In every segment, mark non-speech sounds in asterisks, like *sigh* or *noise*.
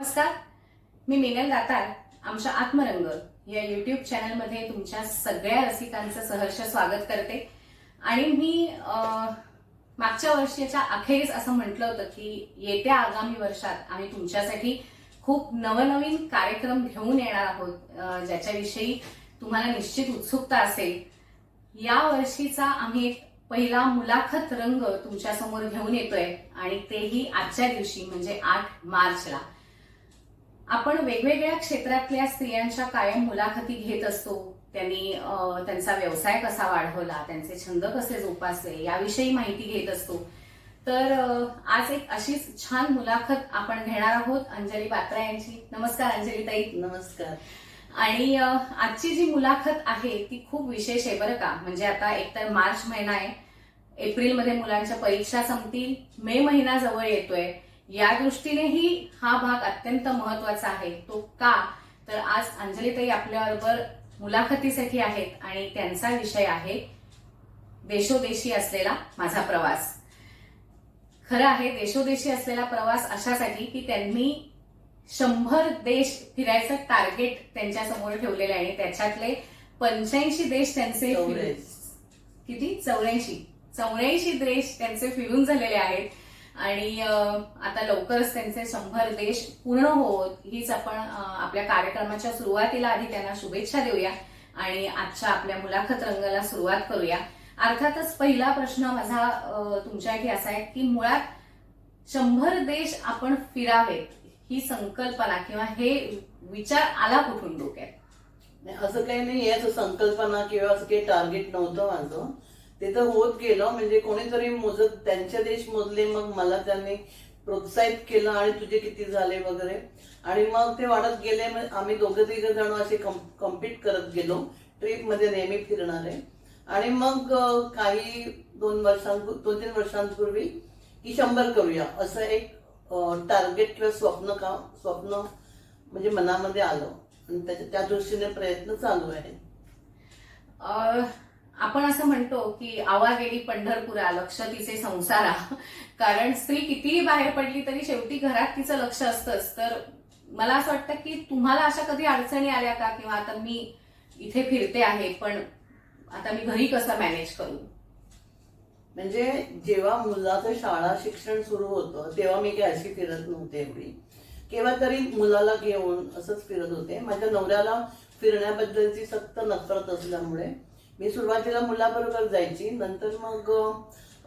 नमस्कार. मी मिनल दातार आमच्या आत्मरंग या युट्यूब चॅनलमध्ये तुमच्या सगळ्या रसिकांचं सहर्ष स्वागत करते. आणि मी मागच्या वर्षीच्या अखेरीस असं म्हटलं होतं की येत्या आगामी वर्षात आम्ही तुमच्यासाठी खूप नवनवीन कार्यक्रम घेऊन येणार आहोत ज्याच्याविषयी तुम्हाला निश्चित उत्सुकता असेल. या वर्षीचा आम्ही एक पहिला मुलाखत रंग तुमच्यासमोर घेऊन येतोय आणि तेही आजच्या दिवशी म्हणजे आठ मार्चला. आपण वेगवेगळ्या क्षेत्रातल्या स्त्रियांच्या कायम मुलाखती घेत असतो. त्यांनी त्यांचा व्यवसाय कसा वाढवला त्यांचे छंद कसे जोपासले याविषयी माहिती घेत असतो. तर आज एक अशीच छान मुलाखत आपण घेणार आहोत अंजली बात्रा यांची. नमस्कार अंजली ताई नमस्कार. आणि आजची जी मुलाखत आहे ती खूप विशेष आहे बरं का. म्हणजे आता एकतर मार्च महिना आहे. एप्रिलमध्ये मुलांच्या परीक्षा संपतील. मे महिना जवळ येतोय. या दृष्टीनेही हा भाग अत्यंत महत्त्वाचा आहे. तो का? तर आज अंजलीताई आपल्याबरोबर मुलाखतीसाठी आहेत आणि त्यांचा विषय आहे देशोदेशी असलेला माझा प्रवास. खरं आहे देशोदेशी असलेला प्रवास अशासाठी की त्यांनी शंभर देश फिरायचं टार्गेट त्यांच्यासमोर ठेवलेलं आहे. आणि त्याच्यातले पंच्याऐंशी देश त्यांचे. किती? चौऱ्याऐंशी. चौऱ्याऐंशी देश त्यांचे फिरून झालेले आहेत. आणि आता लवकरच त्यांचे शंभर देश पूर्ण होत हीच आपण आपल्या कार्यक्रमाच्या सुरुवातीला आधी त्यांना शुभेच्छा देऊया आणि आजच्या आपल्या मुलाखत रंगाला सुरुवात करूया. अर्थातच पहिला प्रश्न माझा तुमच्या तुमच्यासाठी असा आहे की मुळात शंभर देश आपण फिरावेत ही संकल्पना किंवा हे विचार आला कुठून डोक्यात? असं काही नाही याच संकल्पना किंवा असं काही टार्गेट नव्हतं माझं. ते तर होत गेलं म्हणजे कोणीतरी मोजत त्यांचे देश मोजले मग मला त्यांनी प्रोत्साहित केलं आणि तुझे किती झाले वगैरे. आणि मग ते वाढत गेले आम्ही दोघं तिघ जण असे कम्पीट करत गेलो ट्रिपमध्ये नेहमी फिरणारे. आणि मग काही दोन वर्षांपूर्वी दोन तीन वर्षांपूर्वी की शंभर करूया असं एक टार्गेट किंवा स्वप्न का स्वप्न म्हणजे मनामध्ये आलं. आणि त्याच्या त्या दृष्टीने प्रयत्न चालू आहेत आपण असं म्हणतो की आवा गेली पंढरपुरा लक्ष तिचे संसारा कारण स्त्री कितीही बाहेर पडली तरी शेवटी घरात तिचं लक्ष असतंच. तर मला असं वाटतं की तुम्हाला अशा कधी अडचणी आल्या का? किंवा आता मी इथे फिरते आहे पण आता मी घरी कसं मॅनेज करू? म्हणजे जेव्हा मुलाचं शाळा शिक्षण सुरू होतं तेव्हा मी काही अशी फिरत नव्हते एवढी. केव्हा तरी मुलाला घेऊन असंच फिरत होते. माझ्या नवऱ्याला फिरण्याबद्दलची सक्त नफरत असल्यामुळे मी सुरुवातीला मुलाबरोबर जायची नंतर मग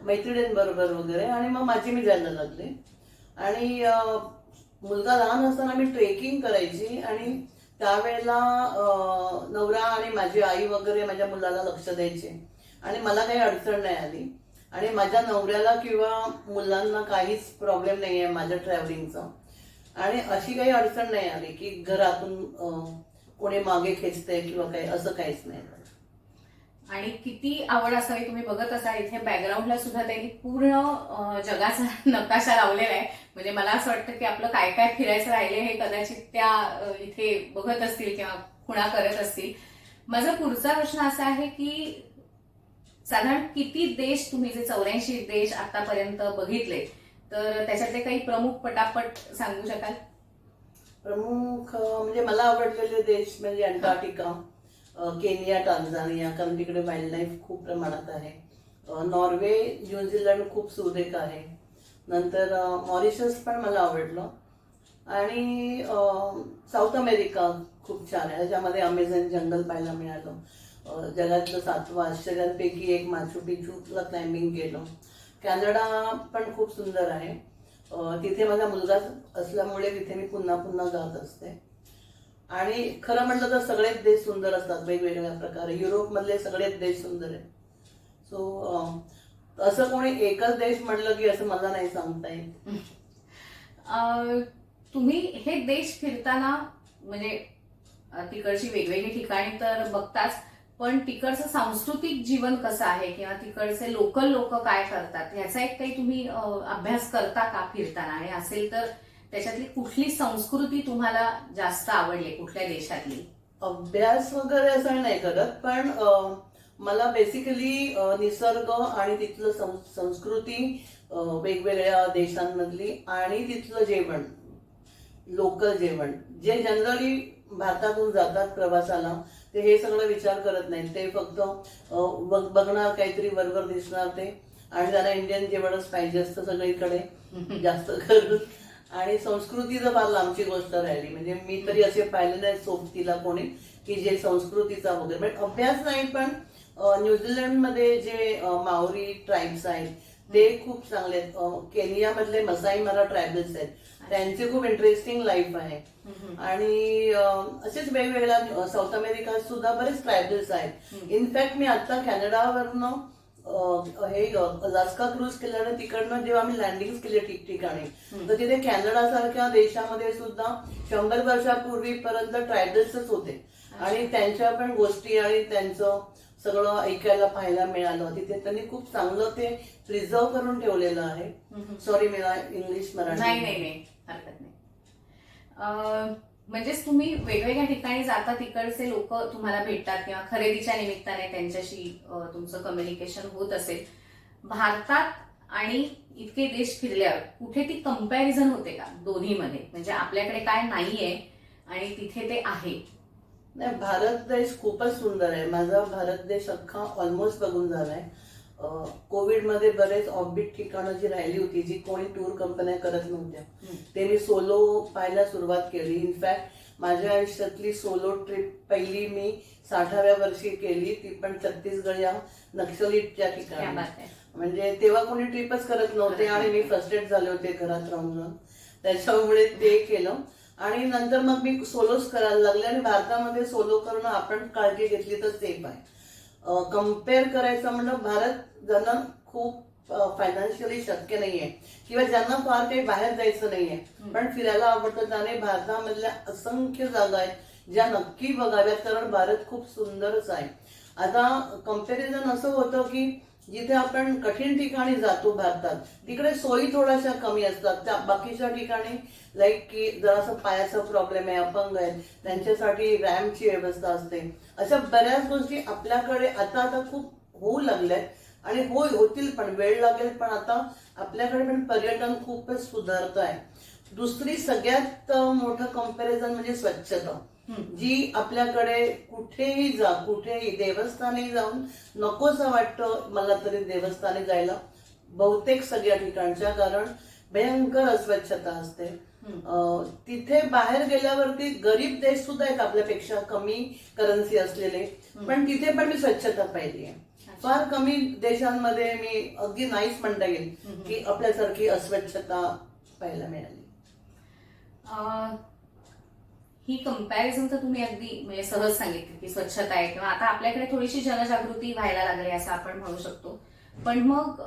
मैत्रिणींबरोबर वगैरे आणि मग माझी मी जायला लागले. आणि मुलगा लहान असताना मी ट्रेकिंग करायची आणि त्यावेळेला नवरा आणि माझी आई वगैरे माझ्या मुलाला लक्ष द्यायचे. आणि मला काही अडचण नाही आली. आणि माझ्या नवऱ्याला किंवा मुलांना काहीच प्रॉब्लेम नाही आहे माझ्या ट्रॅव्हलिंगचा आणि अशी काही अडचण नाही आली की घरातून कोणी मागे खेचते किंवा काही असं काहीच नाही. आणि किती आवड असावी तुम्ही बघत असाल इथे बॅकग्राऊंडला सुद्धा त्यांनी पूर्ण जगाचा *laughs* नकाशा लावलेला आहे. म्हणजे मला असं वाटतं की आपलं काय काय फिरायचं राहिले हे कदाचित त्या इथे बघत असतील किंवा खुणा करत असतील. माझा पुढचा प्रश्न असा आहे की साधारण किती देश तुम्ही जे चौऱ्याऐंशी देश आतापर्यंत बघितले तर त्याच्यातले काही प्रमुख पटापट सांगू शकाल? प्रमुख म्हणजे मला आवडलेले देश म्हणजे अंटार्क्टिका. केनिया टांझानिया कारण तिकडे वाईल्ड लाईफ खूप प्रमाणात आहे. नॉर्वे न्यूझीलंड खूप सुरेख आहे. नंतर मॉरिशस पण मला आवडलं. आणि साऊथ अमेरिका खूप छान आहे. त्याच्यामध्ये अमेझॉन जंगल पाहायला मिळालं. जगातलं सातवं आश्चर्यांपैकी एक माचू पिचूला क्लाइम्बिंग केलं. कॅनडा पण खूप सुंदर आहे. तिथे माझा मुलगा असल्यामुळे तिथे मी पुन्हा पुन्हा जात असते. आणि खरं म्हटलं तर सगळेच देश सुंदर असतात वेगवेगळ्या प्रकारे. युरोपमधले सगळेच देश सुंदर आहेत. सो असं कोणी एकच देश म्हटलं की असं मला नाही सांगता येत. तुम्ही हे देश फिरताना म्हणजे तिकडची वेगवेगळी ठिकाणी तर बघताच पण तिकडचं सांस्कृतिक जीवन कसं आहे किंवा तिकडचे लोकल लोक काय करतात? ह्याचा एक काही तुम्ही अभ्यास करता का फिरताना? आणि असेल तर त्याच्यातली कुठली संस्कृती तुम्हाला जास्त आवडली कुठल्या देशातली? अभ्यास वगैरे असं नाही करत पण मला बेसिकली निसर्ग आणि तिथलं संस्कृती वेगवेगळ्या देशांमधली आणि तिथलं जेवण लोकल जेवण. जे जनरली भारतातून जातात प्रवासाला ते हे सगळं विचार करत नाहीत. ते फक्त बघणार काहीतरी वरवर दिसणार ते. आणि त्यांना इंडियन जेवणच पाहिजे असतं सगळीकडे. *laughs* जास्त करून. आणि संस्कृतीचं फार लांबची गोष्ट राहिली म्हणजे मी तरी असे पाहिले नाही सोबतीला कोणी की जे संस्कृतीचा वगैरे. म्हणजे अभ्यास नाही पण न्यूझीलंडमध्ये जे माओरी ट्राईब्स आहेत ते खूप चांगले आहेत. केनियामधले मसाई मारा ट्रायबल्स आहेत. त्यांची खूप इंटरेस्टिंग लाईफ आहे. आणि असेच वेगवेगळ्या साऊथ अमेरिका सुद्धा बरेच ट्रायबल्स आहेत. इनफॅक्ट मी आता कॅनडावरनं हे लास्का क्रूज केल्यानं तिकडनं जेव्हा आम्ही लँडिंग केले ठिकठिकाणी तर तिथे कॅनडा सारख्या देशामध्ये सुद्धा शंभर वर्षापूर्वीपर्यंत ट्रायबल्सच होते. आणि त्यांच्या पण गोष्टी आणि त्यांचं सगळं ऐकायला पाहायला मिळालं. तिथे त्यांनी खूप चांगलं ते प्रिझर्व करून ठेवलेलं आहे. सॉरी मला इंग्लिश नाही मराठी नाही नाही हरकत नाही. म्हणजेच तुम्ही वेगवेगळ्या ठिकाणी जाता तिकडचे लोक तुम्हाला भेटतात किंवा खरेदीच्या निमित्ताने त्यांच्याशी तुमचं कम्युनिकेशन होत असेल. भारतात आणि इतके देश फिरल्यावर कुठे ती कंपॅरिझन होते का दोन्हीमध्ये? म्हणजे आपल्याकडे काय नाहीये आणि तिथे ते आहे. नाही भारत देश खूपच सुंदर आहे. माझा भारत देश अख्खा ऑलमोस्ट बघून झालाय. कोविडमध्ये बरेच ऑफबीट ठिकाणं जी राहिली होती जी कोणी टूर कंपन्या करत नव्हत्या. ते मी सोलो पाहायला सुरुवात केली. इनफॅक्ट माझ्या आयुष्यातली सोलो ट्रिप पहिली मी साठाव्या वर्षी केली. ती पण छत्तीसगड या नक्षलीच्या ठिकाणी. म्हणजे तेव्हा कोणी ट्रिपच करत नव्हते आणि मी फर्स्ट एड झाले होते घरात राहून राहून. त्याच्यामुळे ते केलं. आणि नंतर मग मी सोलोच करायला लागले आणि भारतामध्ये सोलो करणं आपण काळजी घेतली तर सेफ आहे. कंपेअर करायचं म्हणलं भारत ज्यांना खूप फायनान्शियली शक्य नाहीये. किंवा ज्यांना फार काही बाहेर जायचं नाहीये. पण फिरायला आवडतं त्याने भारतामधल्या असंख्य जागा आहेत ज्या नक्की बघाव्यात कारण भारत खूप सुंदरच आहे. आता कंपॅरिझन असं होतं की जिथे आपण कठीण ठिकाणी जातो भारतात तिकडे सोयी थोड्याशा कमी असतात. त्या बाकीच्या ठिकाणी लाईक की जरासं पायाचा प्रॉब्लेम आहे अपंग आहे त्यांच्यासाठी रॅम्पची व्यवस्था असते. अशा बऱ्याच गोष्टी आपल्याकडे आता आता खूप होऊ लागल्यात आणि होय होतील पण वेळ लागेल पण आता आपल्याकडे पण पर्यटन खूपच सुधारत आहे दुसरी सगळ्यात मोठं कंपॅरिझन म्हणजे स्वच्छता. जी आपल्याकडे कुठेही जा कुठेही देवस्थानी जाऊन नकोसं वाटतं मला तरी देवस्थानी जायला. बहुतेक सगळ्या ठिकाणच्या कारण भयंकर अस्वच्छता असते. तिथे बाहेर गेल्यावरती गरीब देश सुद्धा आहेत आपल्यापेक्षा कमी करन्सी असलेले. पण तिथे पण मी स्वच्छता पाहिली आहे फार कमी देशांमध्ये मी अगदी नाहीच म्हणता येईल की आपल्यासारखी अस्वच्छता पाहायला मिळाली. ही कंपॅरिझन तर तुम्ही अगदी म्हणजे सहज सांगितली की स्वच्छता आहे किंवा आता आपल्याकडे थोडीशी जनजागृती व्हायला लागली असं आपण म्हणू शकतो. पण मग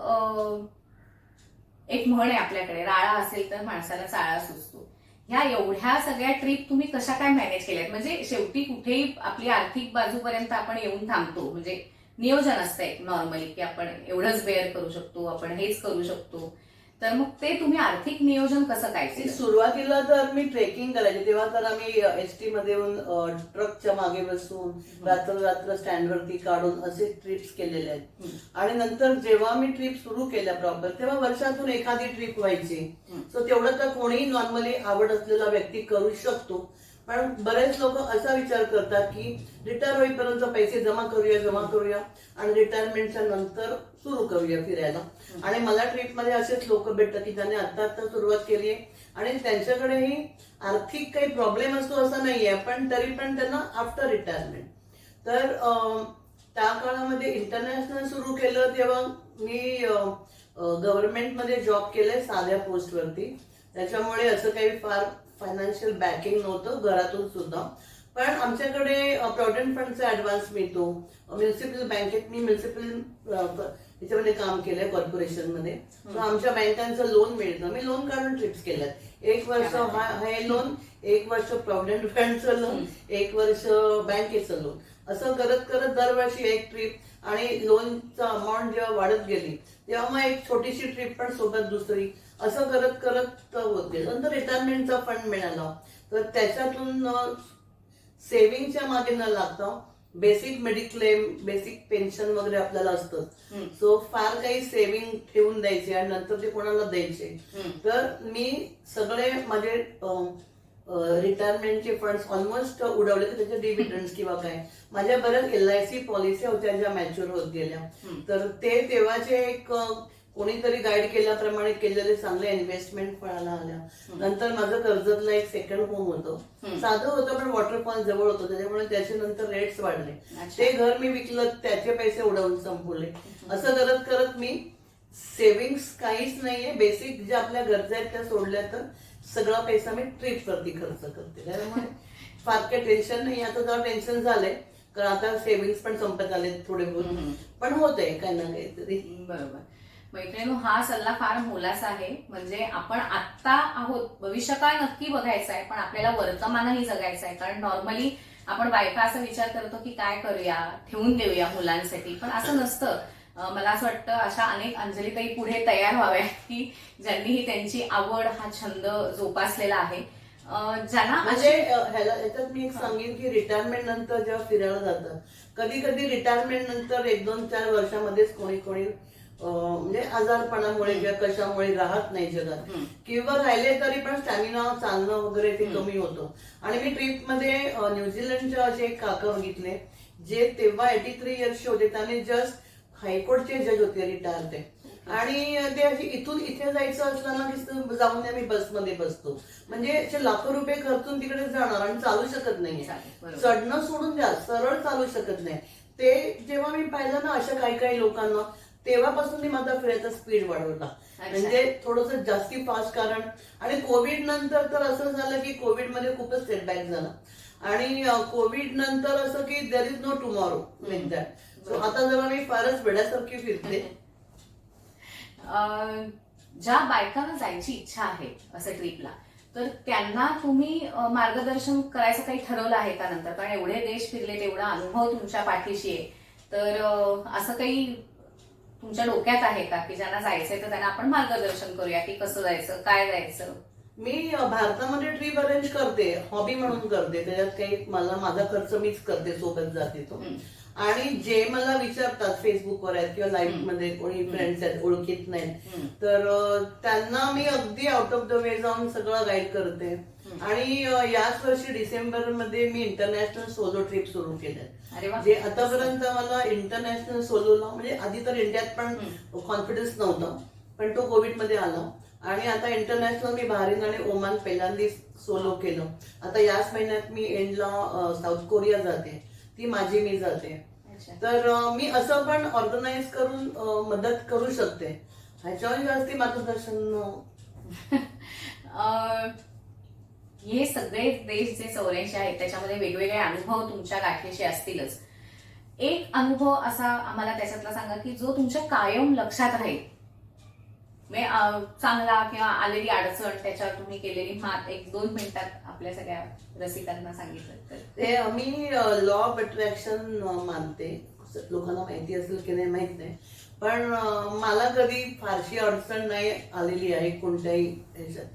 एक म्हण आहे आपल्याकडे राळा असेल तर माणसाला चाळा सुचतो. ह्या एवढ्या सगळ्या ट्रिप तुम्ही कशा काय मॅनेज केल्यात? म्हणजे शेवटी कुठेही आपली आर्थिक बाजूपर्यंत आपण येऊन थांबतो म्हणजे नियोजन असतं एक नॉर्मली की आपण एवढंच बेअर करू शकतो आपण हेच करू शकतो. तर मग ते तुम्ही आर्थिक नियोजन कसं काय केलं? सुरुवातीला तर मी ट्रेकिंग करायचे तेव्हा तर आम्ही एस टी मध्ये येऊन अ, ट्रकच्या मागे बसून रात्र रात्र स्टँडवरती काढून असे ट्रिप्स केलेले आहेत. हम्म. आणि नंतर जेव्हा मी ट्रिप सुरू केल्या प्रॉपर तेव्हा वर्षातून एखादी ट्रिप व्हायची. हम्म. सो तेवढं तर कोणीही नॉर्मली आवड असलेला व्यक्ती करू शकतो. पण बरेच लोक असा विचार करतात की रिटायर होईपर्यंत पैसे जमा करूया जमा करूया आणि रिटायरमेंटच्या नंतर सुरू करूया फिरायला. आणि मला ट्रिपमध्ये असेच लोक भेटतात की त्यांनी आता आता सुरुवात केली आहे आणि त्यांच्याकडेही आर्थिक काही प्रॉब्लेम असतो असं नाहीये पण तरी पण त्यांना आफ्टर रिटायरमेंट तर त्या काळामध्ये इंटरनॅशनल सुरू केलं तेव्हा मी गव्हर्नमेंटमध्ये जॉब केले साध्या पोस्टवरती त्याच्यामुळे असं काही फार फायनान्शियल बॅकिंग नव्हतं घरातून सुद्धा. पण आमच्याकडे प्रॉव्हिडंट फंडचा ऍडव्हान्स मिळतो. म्युन्सिपल बँकेत मी म्युन्सिपल याच्यामध्ये काम केलंय कॉर्पोरेशनमध्ये आमच्या बँकांचं लोन मिळतं. मी लोन काढून ट्रिप्स केल्यात. एक वर्ष हा हे लोन एक वर्ष प्रॉव्हिडंट फंडचं लोन एक वर्ष बँकेचं लोन असं करत करत दरवर्षी एक ट्रिप आणि लोनचं अमाऊंट जेव्हा वाढत गेली तेव्हा मग एक छोटीशी ट्रिप पण सोबत दुसरी. असं करत करत होत गेलं नंतर रिटायरमेंटचा फंड मिळाला तर त्याच्यातून सेव्हिंगच्या मागे न लागता बेसिक मेडिक्लेम बेसिक पेन्शन वगैरे आपल्याला असतं. सो फार काही सेव्हिंग ठेवून द्यायचे आणि नंतर ते कोणाला द्यायचे. तर मी सगळे माझे रिटायरमेंटचे फंड्स ऑलमोस्ट उडवले तर त्याचे डिव्हिडंड किंवा काय माझ्या बऱ्याच एल आय सी पॉलिसी होत्या ज्या मॅच्युअर होत गेल्या. तर ते तेव्हाचे एक कोणीतरी गाईड केल्याप्रमाणे केलेले चांगले इन्व्हेस्टमेंट फळाला आल्या. नंतर माझं कर्जतला एक सेकंड होम होतं. साधं होतं पण वॉटरफॉल जवळ होतं. त्याच्यामुळे त्याचे नंतर रेट्स वाढले. ते घर मी विकलं त्याचे पैसे उडवून संपवले. असं करत करत मी सेव्हिंग्स काहीच नाहीये. बेसिक ज्या आपल्या गरजा आहेत त्या सोडल्या तर सगळा पैसा मी ट्रिप वरती खर्च करते. त्यामुळे फार काही टेन्शन नाही आता जरा टेन्शन झालंय. कारण आता सेव्हिंग्स पण संपत आले थोडे पण होत आहे काही ना काहीतरी. बरोबर. मैत्रिणी हा सल्ला फार मोलाचा आहे. म्हणजे आपण आत्ता आहोत भविष्यकाळ नक्की बघायचा आहे पण आपल्याला वर्तमानही जगायचं आहे. कारण नॉर्मली आपण बायका असा विचार करतो की काय करूया ठेवून देऊया मुलांसाठी. पण असं नसतं. मला असं वाटतं अशा अनेक अंजलीताई पुढे तयार व्हाव्या की ज्यांनी त्यांची आवड हा छंद जोपासलेला आहे. ज्यांना म्हणजे ह्याला याच्यात मी एक सांगेन की रिटायरमेंट नंतर जेव्हा फिरायला जातं कधी कधी रिटायरमेंट नंतर एक दोन चार वर्षामध्येच कोणी कोणी म्हणजे आजारपणामुळे किंवा कशामुळे राहत नाही जगात. किंवा राहिले तरी पण स्टॅमिना चालणं वगैरे ते. कमी होतं. आणि मी ट्रिपमध्ये न्यूझीलंडचे असे एक काका बघितले जे तेव्हा एटी थ्री इयर्सचे होते त्याने जस्ट हायकोर्टचे जज होते रिटायर ते आणि ते असे इथून इथे जायचं असलं ना की जाऊन आम्ही बसमध्ये बसतो. म्हणजे असे लाखो रुपये खर्चून तिकडे जाणार आणि चालू शकत बरोबर. चढणं सोडून द्या सरळ चालू शकत नाही. ते जेव्हा मी पाहिलं ना अशा काही काही लोकांना तेव्हापासून मी माझा फिरायचा स्पीड वाढवला. म्हणजे थोडस जास्ती फास्ट कारण आणि कोविड नंतर तर असं झालं की कोविडमध्ये खूपच सेटबॅक झाला. आणि कोविड नंतर असं की there is no tomorrow like that so आता जरा मी फारच वेड्यासारखी फिरते. *laughs* ज्या बायकांना जायची इच्छा आहे असं ट्रिपला तर त्यांना तुम्ही मार्गदर्शन करायचं काही ठरवलं आहे का नंतर? कारण एवढे देश फिरले तेवढा अनुभव तुमच्या पाठीशी आहे. तर असं काही तुमच्या डोक्यात आहे का की ज्यांना जायचंय तर त्यांना आपण मार्गदर्शन करूया की कसं जायचं काय जायचं? मी भारतामध्ये ट्रिप अरेंज करते हॉबी म्हणून करते त्याच्यात काही मला माझा खर्च मीच करते सोबत जाते तो. आणि जे मला विचारतात फेसबुकवर आहेत किंवा लाईव्हमध्ये कोणी फ्रेंड्स आहेत ओळखीत नाहीत. तर त्यांना मी अगदी आउट ऑफ द वे जाऊन सगळं गाईड करते. आणि याच वर्षी डिसेंबरमध्ये मी इंटरनॅशनल सोलो ट्रिप सुरू केले अरे वा. जे आतापर्यंत मला इंटरनॅशनल सोलोला म्हणजे आधी तर इंडियात पण कॉन्फिडन्स नव्हता पण तो कोविडमध्ये आला. आणि आता इंटरनॅशनल मी बहारीन आणि ओमान पहिल्यांदा सोलो केलं. आता याच महिन्यात मी एंडला साऊथ कोरिया जाते. ती माझी मी जाते. तर मी असं पण ऑर्गनाईज करून मदत करू शकते. ह्याच्यावर जास्ती मार्गदर्शन अ, अं, हे सगळे देश जे चौऱ्याऐंशी आहेत त्याच्यामध्ये वेगवेगळे अनुभव तुमच्या गाठीशी असतीलच. एक अनुभव असा आम्हाला त्याच्यातला सांगा की जो तुमच्या कायम लक्षात राहील. म्हणजे, चांगला किंवा आलेली अडचण त्याच्यावर तुम्ही केलेली मात एक दोन मिनिटात आपल्या सगळ्या रसिकांना सांगितलं तर. ते मी लॉ ऑफ अट्रॅक्शन मानते. लोकांना माहिती असेल की नाही माहीत नाही. पण मला कधी फारशी अडचण नाही आलेली आहे कोणत्याही ह्याच्यात.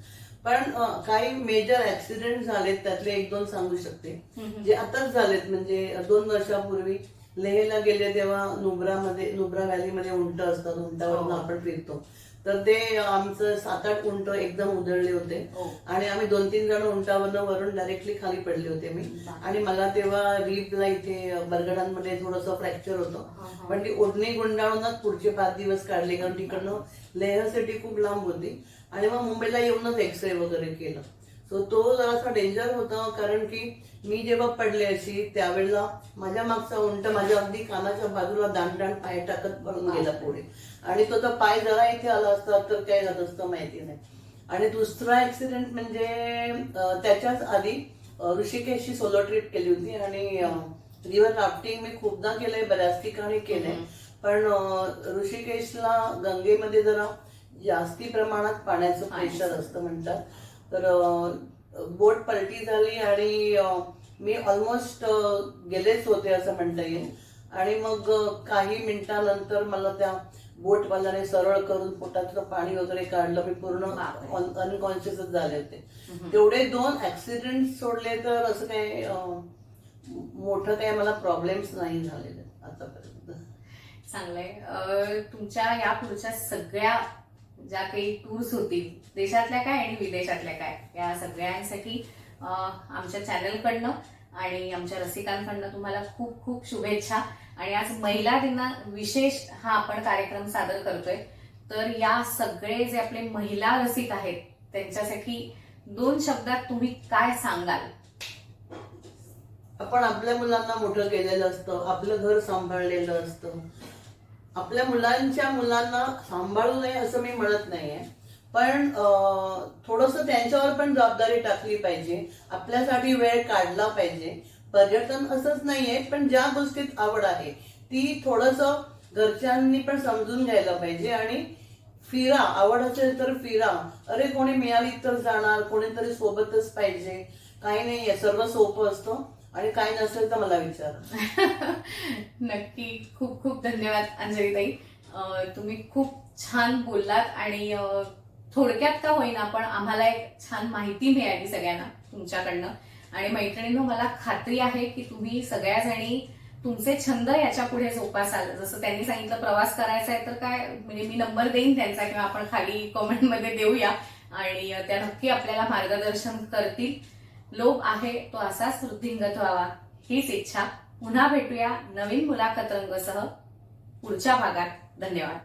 पण काही मेजर ऍक्सिडेंट झालेत त्यातले एक दोन सांगू शकते जे आताच झालेत म्हणजे दोन वर्षापूर्वी लेहला गेले तेव्हा नुब्रामध्ये नुब्रा व्हॅलीमध्ये उंट असतात उंटावरून हो. आपण फिरतो तर ते आमचं सात आठ उंट एकदम उधळले होते हो. आणि आम्ही दोन तीन जण उंटावरनं वरून डायरेक्टली खाली पडले होते मी. आणि मला तेव्हा रिपला इथे बरगडांमध्ये थोडस फ्रॅक्चर होतं. पण ती ओढणी गुंडाळूनच पुढचे पाच दिवस काढले कारण तिकडनं लेह सिटी खूप लांब होती आणि मग मुंबईला येऊनच एक्सरे वगैरे केलं. सो तो जरासा डेंजर होता कारण की मी जेव्हा पडले अशी त्यावेळेला माझ्या मागचा उंट माझ्या अगदी कानाच्या बाजूला दांड दांड पाय टाकत पळून गेला पुढे. आणि तो तर पाय जरा इथे आला असता तर काय झालं असतं माहिती नाही. आणि दुसरा ऍक्सिडेंट म्हणजे त्याच्याच आधी ऋषिकेशची सोलो ट्रिप केली होती आणि रिव्हर राफ्टिंग मी खूपदा केलंय बऱ्याच ठिकाणी केलंय. पण ऋषिकेशला गंगेमध्ये जरा जास्ती प्रमाणात पाण्याचं प्रेशर असतं म्हणतात. तर बोट पलटी झाली आणि मी ऑलमोस्ट गेलेच होते असं म्हणता येईल. आणि मग काही मिनिटानंतर मला त्या बोटवाल्याने सरळ करून पोटातलं पाणी वगैरे काढलं. मी पूर्ण. अनकॉन्शियसच झाले होते. तेवढे दोन ऍक्सिडेंट सोडले तर असं काही मोठं काही मला प्रॉब्लेम्स नाही झालेले आतापर्यंत. चांगलंय. तुमच्या या पुढच्या सगळ्या ज्या काही टूर्स होतील देशातल्या काय आणि विदेशातल्या काय या सगळ्यांसाठी आमच्या चॅनलकडनं आणि आमच्या रसिकांकडनं तुम्हाला खूप खूप शुभेच्छा. आणि आज महिला दिना विशेष हा आपण कार्यक्रम सादर करतोय. तर या सगळे जे आपले महिला रसिक आहेत त्यांच्यासाठी दोन शब्दात तुम्ही काय सांगाल? आपण आपल्या मुलांना मोठं केलेलं असतं आपलं घर सांभाळलेलं असतं. आपल्या मुलांच्या मुलांना सांभाळू नये असं मी म्हणत नाहीये. पण थोडस त्यांच्यावर पण जबाबदारी टाकली पाहिजे. आपल्यासाठी वेळ काढला पाहिजे. पर्यटन असंच नाहीये पण ज्या गोष्टीत आवड आहे ती थोडस घरच्यांनी पण समजून घ्यायला पाहिजे. आणि फिरा आवड असेल तर फिरा. अरे कोणी मिळाली तर जाणार कोणीतरी सोबतच पाहिजे. काही नाहीये सर्व सोपं असतं. आणि काय नसेल तर मला विचार. *laughs* नक्की खूप खूप धन्यवाद अंजलीताई. तुम्ही खूप छान बोललात आणि थोडक्यात का होईना पण आम्हाला एक छान माहिती मिळाली सगळ्यांना तुमच्याकडनं. आणि मैत्रिणींनो मला खात्री आहे की तुम्ही सगळ्या जणी तुमचे छंद याच्यापुढे जोपासाल. जसं त्यांनी सांगितलं प्रवास करायचा आहे तर काय म्हणजे मी नंबर देईन त्यांचा किंवा आपण खाली कमेंटमध्ये देऊया. आणि त्या नक्की आपल्याला मार्गदर्शन करतील. लोभ आहे तो असाच वृद्धिंगत व्हावा हीच इच्छा. पुन्हा भेटूया नवीन मुलाखत रंगसह पुढच्या भागात. धन्यवाद.